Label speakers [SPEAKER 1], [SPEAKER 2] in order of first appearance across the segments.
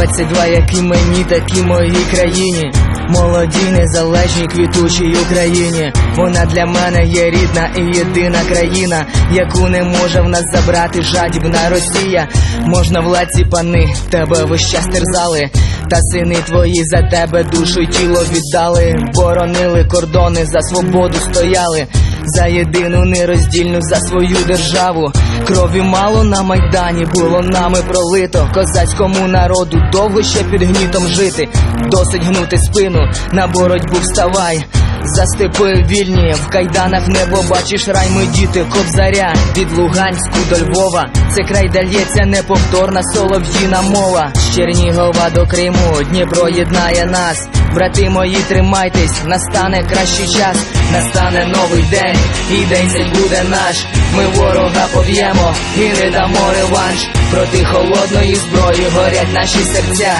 [SPEAKER 1] 22, які мені, такі моїй країні. Молодій, незалежній, квітучій Україні. Вона для мене є рідна і єдина країна, яку не може в нас забрати жадібна Росія. Можна владці пани, тебе весь час терзали. Та сини твої за тебе душу й тіло віддали, боронили кордони, за свободу стояли, за єдину нероздільну за свою державу. Крові мало на майдані було нами пролито. Козацькому народу довго ще під гнітом жити. Досить гнути спину, на боротьбу вставай. За степи вільні, в кайданах небо бачиш рай ми діти кобзаря від Луганську до Львова. Це край дається неповторна солов'їна мова. З Чернігова до Криму Дніпро єднає нас. Брати мої, тримайтесь, настане кращий час, настане новий день, і день цей буде наш. Ми ворога поб'ємо і не дамо реванш. Проти холодної зброї горять наші серця.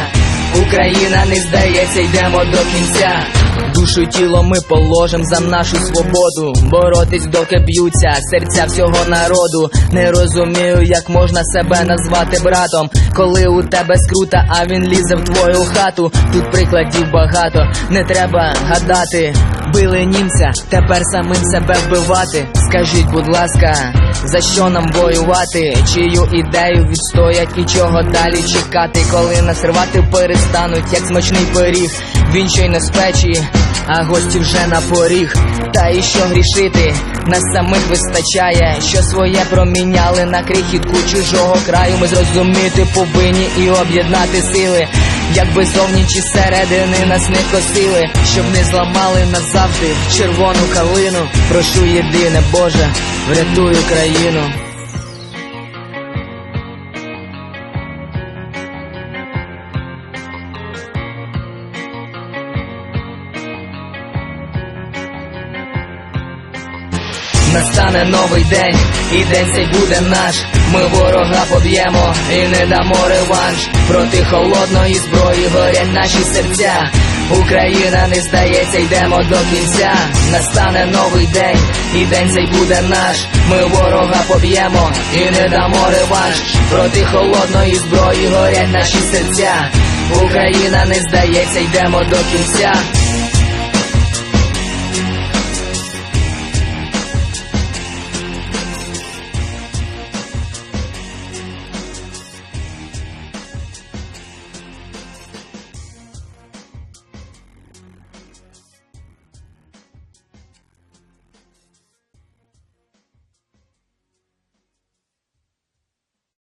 [SPEAKER 1] Україна не здається, йдемо до кінця. Душу тіло ми положим за нашу свободу. Боротись, доки б'ються серця всього народу. Не розумію, як можна себе назвати братом, коли у тебе скрута, а він лізе в твою хату. Тут прикладів багато, не треба гадати. Били німця, тепер самим себе вбивати. Скажіть, будь ласка, за що нам воювати? Чию ідею відстоять і чого далі чекати, коли нас рвати перестануть, як смачний пиріг. Він щойно з печі, а гості вже на поріг. Та і що грішити? Нас самих вистачає, що своє проміняли на крихітку чужого краю. Ми зрозуміти повинні і об'єднати сили. Якби зовні чи середини нас не косили, щоб не зламали назавжди червону калину. Прошу єдине, Боже, врятуй Україну. Настане новий день, і день цей буде наш. Ми ворога поб'ємо і не дамо реванш. Проти холодної зброї горять наші серця. Україна не здається, йдемо до кінця. Настане новий день, і день цей буде наш. Ми ворога поб'ємо і не дамо реванш. Проти холодної зброї горять наші серця. Україна не здається, йдемо до кінця.